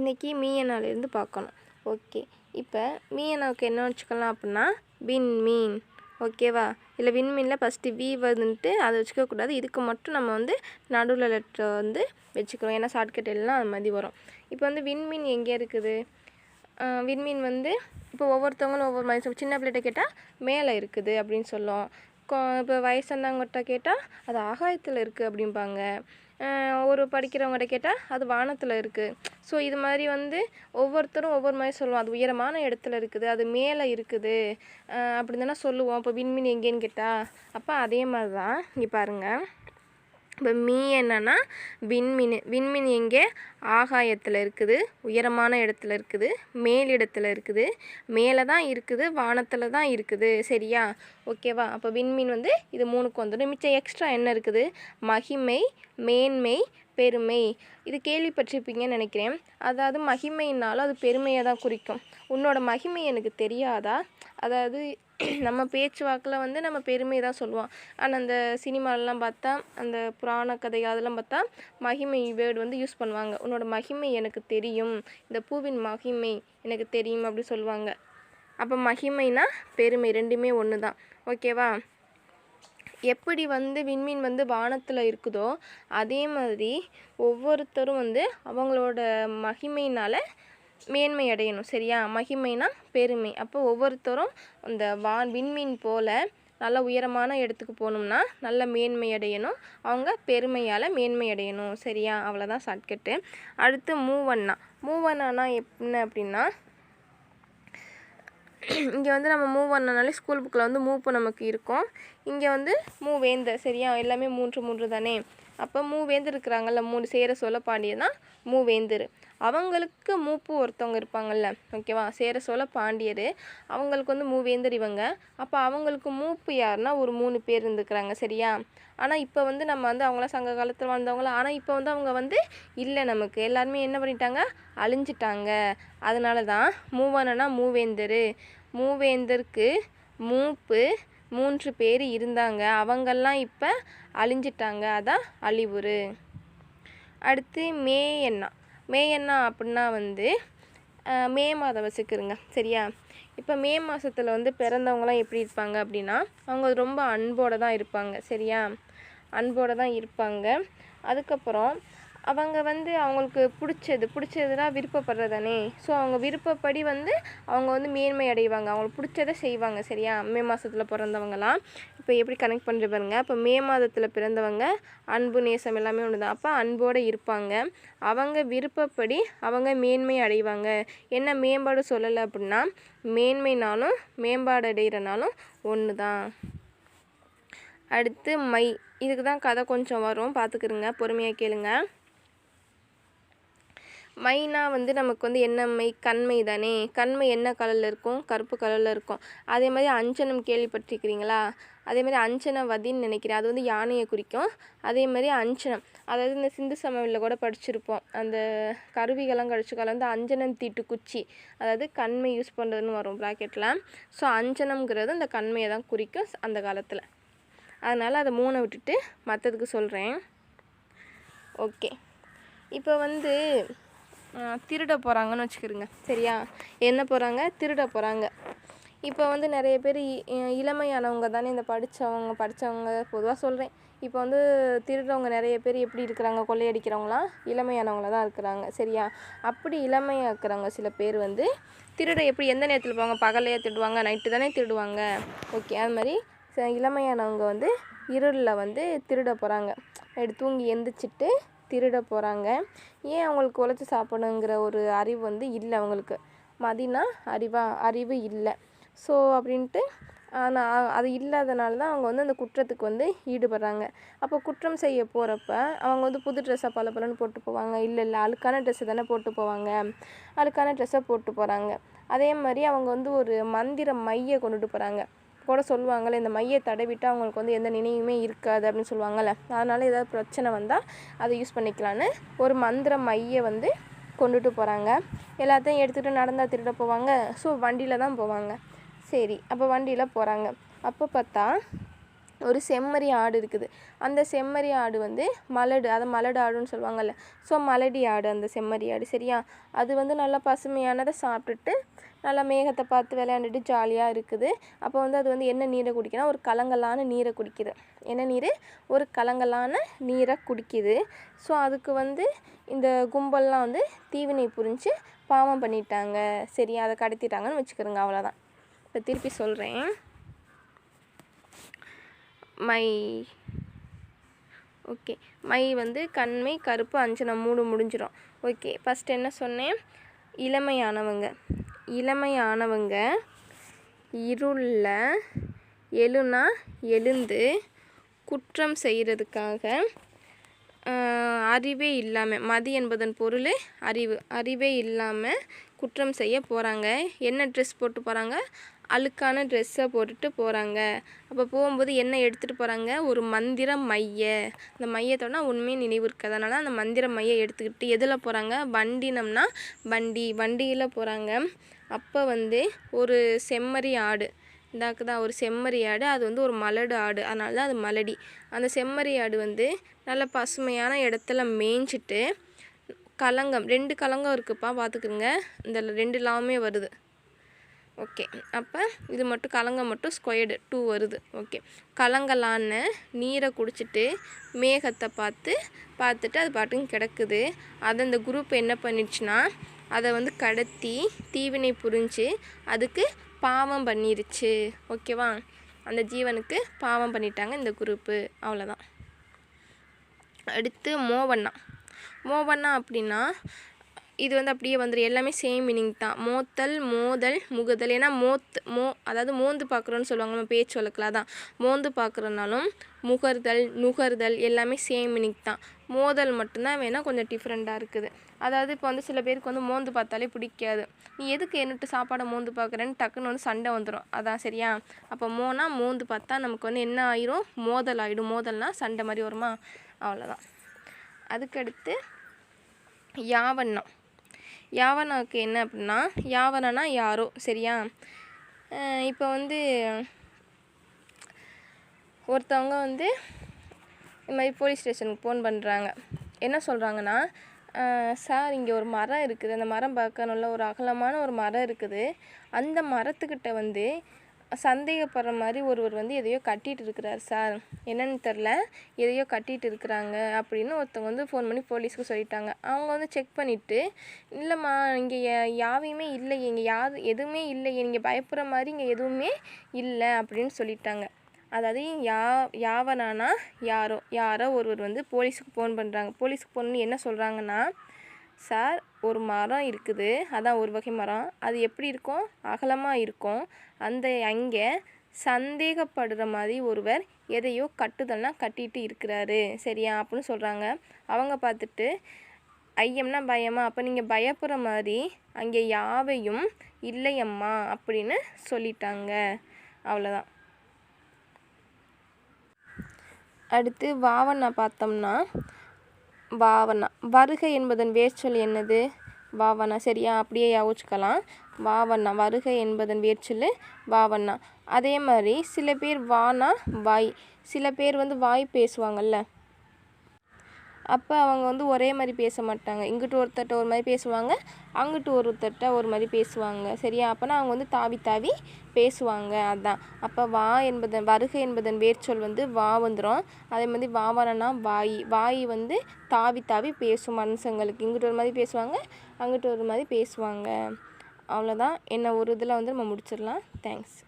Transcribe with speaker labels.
Speaker 1: இன்றைக்கி மீயனாலேருந்து பார்க்கணும். ஓகே. இப்போ மீயனாவுக்கு என்ன வச்சுக்கலாம் அப்படின்னா வின் மீன். ஓகேவா? இல்லை விண்மீனில் ஃபஸ்ட்டு வி வந்துட்டு அதை வச்சுக்கக்கூடாது இதுக்கு மட்டும் நம்ம வந்து நடுவில் லெட்டர் வந்து வச்சுக்கிறோம். ஏன்னா ஷார்ட்கட் எல்லாம் அது மாதிரி வரும். இப்போ வந்து விண்மீன் எங்கே இருக்குது? விண்மீன் வந்து இப்போ ஒவ்வொருத்தவங்களும் ஒவ்வொரு மாதிரி சின்ன பிள்ளைகிட்ட கேட்டால் மேலே இருக்குது அப்படின்னு சொல்லும் இப்போ வயசானவங்ககிட்ட கேட்டால் அது ஆகாயத்தில் இருக்குது அப்படிம்பாங்க. ஒரு படிக்கிறவங்ககிட்ட கேட்டால் அது வானத்தில் இருக்குது ஸோ இது மாதிரி வந்து ஒவ்வொருத்தரும் ஒவ்வொரு மாதிரி சொல்லுவோம் அது உயரமான இடத்துல இருக்குது அது மேலே இருக்குது. ஆஹ் அப்படி தானே சொல்லுவோம். இப்போ விண்மீன் எங்கேன்னு கேட்டால் அப்போ அதே மாதிரி தான் இங்கே பாருங்கள் இப்போ மீ என்னன்னா விண்மீன் விண்மீன் எங்கே? ஆகாயத்தில் இருக்குது. உயரமான இடத்துல இருக்குது. மேலிடத்தில் இருக்குது. மேலே தான் இருக்குது. வானத்தில் தான் இருக்குது. சரியா? ஓகேவா அப்போ விண்மீன் வந்து இது மூணுக்கு வந்துடும். மிச்சம் எக்ஸ்ட்ரா என்ன இருக்குது? மகிமை மேன்மை பெருமை. இது கேள்விப்பட்டிருப்பீங்கன்னு நினைக்கிறேன். அதாவது மகிமைனாலும் அது பெருமையை தான் குறிக்கும். உன்னோட மகிமை எனக்கு தெரியாதா? அதாவது நம்ம பேச்சு வாக்கில் வந்து நம்ம பெருமை தான் சொல்லுவோம். ஆனால் அந்த சினிமாலெலாம் பார்த்தா அந்த புராண கதை அதெல்லாம் பார்த்தா மகிமை வேர்டு வந்து யூஸ் பண்ணுவாங்க. உன்னோட மகிமை எனக்கு தெரியும். இந்த பூவின் மகிமை எனக்கு தெரியும் அப்படி சொல்லுவாங்க. அப்போ மகிமைனா பெருமை ரெண்டுமே ஒன்று தான் ஓகேவா எப்படி வந்து விண்மீன் வந்து வானத்தில் இருக்குதோ அதே மாதிரி ஒவ்வொருத்தரும் வந்து அவங்களோட மகிமையினால் மேன்மை அடையணும் சரியா? மகிமைனா பெருமை. அப்போ ஒவ்வொருத்தரும் அந்த வான் விண்மீன் போல் நல்ல உயரமான இடத்துக்கு போகணும்னா நல்ல மேன்மை அடையணும். அவங்க பெருமையால் மேன்மை அடையணும் சரியா? அவ்வளோதான் ஷார்ட்கட்டு அடுத்து மூவண்ணா. மூவண்ணானா என்ன அப்படின்னா இங்கே வந்து நம்ம மூவ் பண்ணனாலே ஸ்கூல் புக்கில் வந்து மூப்பு நமக்கு இருக்கும். இங்கே வந்து மூவேந்தர் சரியா? எல்லாமே மூன்று மூன்று தானே? அப்போ மூவேந்தர் இருக்கிறாங்கல்ல மூணு சேர சோழ பாண்டியன் தான் மூவேந்தர் அவங்களுக்கு மூப்பு ஒருத்தவங்க இருப்பாங்கல்ல ஓகேவா? சேர சோழ பாண்டியர். அவங்களுக்கு வந்து மூவேந்தர் இவங்க. அப்போ அவங்களுக்கு மூப்பு யாருன்னா ஒரு மூணு பேர் இருந்துக்கிறாங்க சரியா? ஆனால் இப்போ வந்து நம்ம வந்து அவங்களாம் சங்க காலத்தில் வாழ்ந்தவங்கள ஆனால் இப்போ வந்து அவங்க வந்து இல்லை நமக்கு. எல்லாருமே என்ன பண்ணிட்டாங்க? அழிஞ்சிட்டாங்க. அதனால தான் மூவானனா மூவேந்தர் மூவேந்தருக்கு மூப்பு மூன்று பேர் இருந்தாங்க. அவங்கெல்லாம் இப்போ அழிஞ்சிட்டாங்க. அதான் அழிவுறு. அடுத்து மே எண்ணா மே எண்ணா அப்படின்னா வந்து மே மாதம் வச்சுக்கிறோங்க சரியா? இப்போ மே மாதத்தில் வந்து பிறந்தவங்களாம் எப்படி இருப்பாங்க அப்படின்னா அவங்க ரொம்ப அன்போடு தான் இருப்பாங்க. சரியா? அன்போடு தான் இருப்பாங்க. அதுக்கப்புறம் அவங்க வந்து அவங்களுக்கு பிடிச்சது பிடிச்சதுனா விருப்பப்படுறதானே? ஸோ அவங்க விருப்பப்படி வந்து அவங்க வந்து மேன்மை அடைவாங்க. அவங்களுக்கு பிடிச்சதை செய்வாங்க சரியா? மே மாதத்தில் பிறந்தவங்கலாம். இப்போ எப்படி கனெக்ட் பண்ணுற பாருங்க. இப்போ மே மாதத்தில் பிறந்தவங்க அன்பு நேசம் எல்லாமே ஒன்று தான் அப்போ அன்போடு இருப்பாங்க. அவங்க விருப்பப்படி அவங்க மேன்மை அடைவாங்க. என்ன மேம்பாடு சொல்லலை அப்படின்னா மேன்மைனாலும் மேம்பாடு அடைகிறனாலும் ஒன்று தான் அடுத்து மை. இதுக்கு தான் கதை கொஞ்சம் வரும். பார்த்துக்கிருங்க. பொறுமையாக கேளுங்க. மைனா வந்து நமக்கு வந்து என்ன மை கண்மை தானே? கண்மை என்ன கலரில் இருக்கும்? கருப்பு கலரில் இருக்கும். அதே மாதிரி அஞ்சனம் கேள்விப்பட்டிருக்கிறீங்களா? அதே மாதிரி அஞ்சனவதின்னு நினைக்கிறேன். அது வந்து யானையை குறிக்கும். அதே மாதிரி அஞ்சனம். அதாவது இந்த சிந்து சமவெளியில் கூட படிச்சிருப்போம். அந்த கருவிகள்லாம் கழிச்சு காலம் வந்து அஞ்சனம் தீட்டு குச்சி. அதாவது கண்மை யூஸ் பண்ணுறதுன்னு வரும் ப்ராக்கெட்டில் ஸோ அஞ்சனம்ங்கிறது அந்த கண்மையை தான் குறிக்கும் அந்த காலத்தில். அதனால் அதை மூணை விட்டுட்டு மற்றதுக்கு சொல்கிறேன் ஓகே இப்போ வந்து திருட போகிறாங்கன்னு வச்சுக்கிறோங்க சரியா? என்ன போகிறாங்க திருட போகிறாங்க இப்போ வந்து நிறைய பேர் இ- இளமையானவங்க தானே இந்த படித்தவங்க படித்தவங்க பொதுவாக சொல்கிறேன் இப்போ வந்து திருடுறவங்க நிறைய பேர் எப்படி இருக்கிறாங்க? கொள்ளையடிக்கிறவங்களாம் இளமையானவங்கள தான் இருக்கிறாங்க. சரியா? அப்படி இளமையாக இருக்கிறவங்க சில பேர் வந்து திருட எப்படி எந்த நேரத்தில் போவாங்க? பகலையே திருடுவாங்க நைட்டு தானே திருடுவாங்க. ஓகே அது மாதிரி ச- இளமையானவங்க வந்து இருளில் வந்து திருட போகிறாங்க எடுத்து தூங்கி எந்திரிச்சிட்டு திருட போகிறாங்க ஏன் அவங்களுக்கு உழைச்சி சாப்பிடணுங்கிற ஒரு அறிவு வந்து இல்லை அவங்களுக்கு. மதினா அறிவா அறிவு இல்லை. ஸோ அப்படின்ட்டு ஆனால் அது இல்லாதனால தான் அவங்க வந்து அந்த குற்றத்துக்கு வந்து ஈடுபடுறாங்க. அப்போ குற்றம் செய்ய போகிறப்ப அவங்க வந்து புது ட்ரெஸ்ஸை பல பலன்னு போட்டு போவாங்க. இல்லை இல்லை அழுக்கான ட்ரெஸ்ஸை தானே போட்டு போவாங்க. அழுக்கான ட்ரெஸ்ஸை போட்டு போகிறாங்க அதே மாதிரி அவங்க வந்து ஒரு மந்திர மையை கொண்டுட்டு போகிறாங்க கூட சொல்லுவாங்கள்ல இந்த மையை தடவிட்டு அவங்களுக்கு வந்து எந்த நினைவுமே இருக்காது அப்படின்னு சொல்லுவாங்கள்ல அதனால் ஏதாவது பிரச்சனை வந்தால் அதை யூஸ் பண்ணிக்கலான்னு ஒரு மந்திர மையை வந்து கொண்டுட்டு போகிறாங்க எல்லாத்தையும் எடுத்துகிட்டு நடந்தால் திருட போவாங்க. ஸோ வண்டியில் தான் போவாங்க. சரி அப்போ வண்டியில் போகிறாங்க அப்போ பார்த்தா ஒரு செம்மறி ஆடு இருக்குது. அந்த செம்மறி ஆடு வந்து மலடு அதை மலடு ஆடுன்னு சொல்லுவாங்கல்ல. ஸோ மலடி ஆடு அந்த செம்மறி ஆடு சரியா? அது வந்து நல்லா பசுமையானதை சாப்பிட்டுட்டு நல்லா மேகத்தை பார்த்து விளையாண்டுட்டு ஜாலியாக இருக்குது. அப்போ வந்து அது வந்து என்ன நீரை குடிக்குதுன்னா ஒரு கலங்கலான நீரை குடிக்குது. என்ன நீர்? ஒரு கலங்கலான நீரை குடிக்குது. ஸோ அதுக்கு வந்து இந்த கும்பல்லாம் வந்து தீவினை புரிஞ்சு பாவம் பண்ணிட்டாங்க. சரியா? அதை கடத்திட்டாங்கன்னு வச்சுக்கிறோங்க அவ்வளோதான் இப்போ திருப்பி சொல்கிறேன் மை ஓகே மை வந்து கண்மை கருப்பு அஞ்சனம் மூணு முடிஞ்சிடும் ஓகே ஃபஸ்ட் என்ன சொன்னேன்? இளமையானவங்க. இளமையானவங்க இருளில் எழுனா எழுந்து குற்றம் செய்கிறதுக்காக அறிவே இல்லாமல் மதி என்பதன் பொருள் அறிவு. அறிவே இல்லாமல் குற்றம் செய்ய போகிறாங்க என்ன ட்ரெஸ் போட்டு போகிறாங்க அழுக்கான ட்ரெஸ்ஸை போட்டுட்டு போகிறாங்க அப்போ போகும்போது என்ன எடுத்துகிட்டு போகிறாங்க ஒரு மந்திர மைய. அந்த மையத்தோடனா உண்மையை நினைவு இருக்கிறதுனால அந்த மந்திர மையை எடுத்துக்கிட்டு எதில் போகிறாங்க வண்டினம்னா வண்டி. வண்டியில் போகிறாங்க அப்போ வந்து ஒரு செம்மறி ஆடு. இந்தாக்கு தான் ஒரு செம்மறி ஆடு. அது வந்து ஒரு மலடு ஆடு. அதனால தான் அது மலடி. அந்த செம்மறி ஆடு வந்து நல்ல பசுமையான இடத்துல மேய்ஞ்சிட்டு கலங்கம். ரெண்டு கலங்கம் இருக்குப்பா பார்த்துக்குங்க இந்த ரெண்டு லாமே வருது. ஓகே. அப்போ இது மட்டும் கலங்க மட்டும் ஸ்கொயர்டு டூ வருது. ஓகே. கலங்கலான்னு நீரை குடிச்சிட்டு மேகத்தை பார்த்து பார்த்துட்டு அது பாட்டுக்கு கிடக்குது. அதை இந்த குரூப் என்ன பண்ணிடுச்சுன்னா அதை வந்து கடத்தி தீவினை புரிஞ்சு அதுக்கு பாவம் பண்ணிருச்சு. ஓகேவா? அந்த ஜீவனுக்கு பாவம் பண்ணிட்டாங்க இந்த குரூப்பு அவ்வளோதான் அடுத்து மோவண்ணா. மோவண்ணா அப்படின்னா இது வந்து அப்படியே வந்துடும் எல்லாமே சேம் மீனிங் தான். மோத்தல் மோதல் முகுதல். ஏன்னா மோத் மோ அதாவது மோந்து பார்க்குறோன்னு சொல்லுவாங்க. நம்ம பேச்சு வழக்கில் அதான். மோந்து பார்க்குறனாலும் முகர்தல் நுகர்தல் எல்லாமே சேம் மீனிங் தான். மோதல் மட்டும்தான் வேணால் கொஞ்சம் டிஃப்ரெண்ட்டாக இருக்குது. அதாவது இப்போ வந்து சில பேருக்கு வந்து மோந்து பார்த்தாலே பிடிக்காது. நீ எதுக்கு என்னட்டு சாப்பாடை மோந்து பார்க்குறேன்னு டக்குன்னு வந்து சண்டை வந்துடும் அதான் சரியா? அப்போ மோனா மோந்து பார்த்தா நமக்கு வந்து என்ன ஆயிரும்? மோதல் ஆகிடும் மோதல்னால் சண்டை மாதிரி வருமா? அவ்வளோதான் அதுக்கடுத்து யாவண்ணம். யாவனாவுக்கு என்ன அப்படின்னா யாவனனா யாரோ சரியா? இப்போ வந்து ஒருத்தவங்க வந்து இது மாதிரி போலீஸ் ஸ்டேஷனுக்கு ஃபோன் பண்ணுறாங்க என்ன சொல்கிறாங்கன்னா சார் இங்கே ஒரு மரம் இருக்குது. அந்த மரம் பார்க்க நல்ல ஒரு அகலமான ஒரு மரம் இருக்குது. அந்த மரத்துக்கிட்ட வந்து சந்தேகப்படுற மாதிரி ஒருவர் வந்து எதையோ கட்டிகிட்டு இருக்கிறார் சார். என்னன்னு தெரில எதையோ கட்டிகிட்டு இருக்கிறாங்க அப்படின்னு ஒருத்தவங்க வந்து ஃபோன் பண்ணி போலீஸ்க்கு சொல்லிட்டாங்க. அவங்க வந்து செக் பண்ணிவிட்டு இல்லைம்மா இங்கே யாவையுமே இல்லை இங்கே யார் எதுவுமே இல்லை நீங்கள் பயப்படுற மாதிரி இங்கே எதுவுமே இல்லை. அப்படின்னு சொல்லிட்டாங்க. அதாவது யா யாவனானா யாரோ யாரோ ஒருவர் வந்து போலீஸுக்கு ஃபோன் பண்ணுறாங்க போலீஸுக்கு ஃபோன் பண்ணி என்ன சொல்கிறாங்கன்னா சார் ஒரு மரம் இருக்குது. அதான் ஒரு வகை மரம். அது எப்படி இருக்கும்? அகலமாக இருக்கும். அந்த அங்கே சந்தேகப்படுற மாதிரி ஒருவர் எதையோ கட்டுதல்னா கட்டிட்டு இருக்கிறாரு. சரியா? அப்படின்னு சொல்கிறாங்க அவங்க பார்த்துட்டு ஐயம்னா பயமா? அப்போ நீங்கள் பயப்படுற மாதிரி அங்கே யாவையும் இல்லையம்மா அப்படின்னு சொல்லிட்டாங்க. அவ்வளோதான் அடுத்து வாவண்ணா பார்த்தோம்னா வாவண்ணா வருகை என்பதன் வேர்ச்சொல் என்னது? வாவண்ணா சரியா அப்படியே யோசிச்சுக்கலாம். வாவண்ணா வருகை என்பதன் வேர்ச்சொல் வாவண்ணா அதே மாதிரி சில பேர் வானா வாய். சில பேர் வந்து வாய் பேசுவாங்கல்ல. அப்போ அவங்க வந்து ஒரே மாதிரி பேச மாட்டாங்க. இங்கிட்டு ஒருத்தர்கிட்ட ஒரு மாதிரி பேசுவாங்க அங்கிட்டு ஒருத்தட்ட ஒரு மாதிரி பேசுவாங்க. சரியா? அப்போனா அவங்க வந்து தாவி தாவி பேசுவாங்க. அதுதான் அப்போ வா என்பதன் வருகை என்பதன் வேர்ச்சொல் வந்து வா வந்துடும் அதே மாதிரி வாவரனா வாய். வாய் வந்து தாவி தாவி பேசும் மனுஷங்களுக்கு. இங்கிட்டு ஒரு மாதிரி பேசுவாங்க அங்கிட்டு ஒரு மாதிரி பேசுவாங்க. அவ்வளோதான் என்ன ஒரு இதில் வந்து நம்ம முடிச்சிடலாம். தேங்க்ஸ்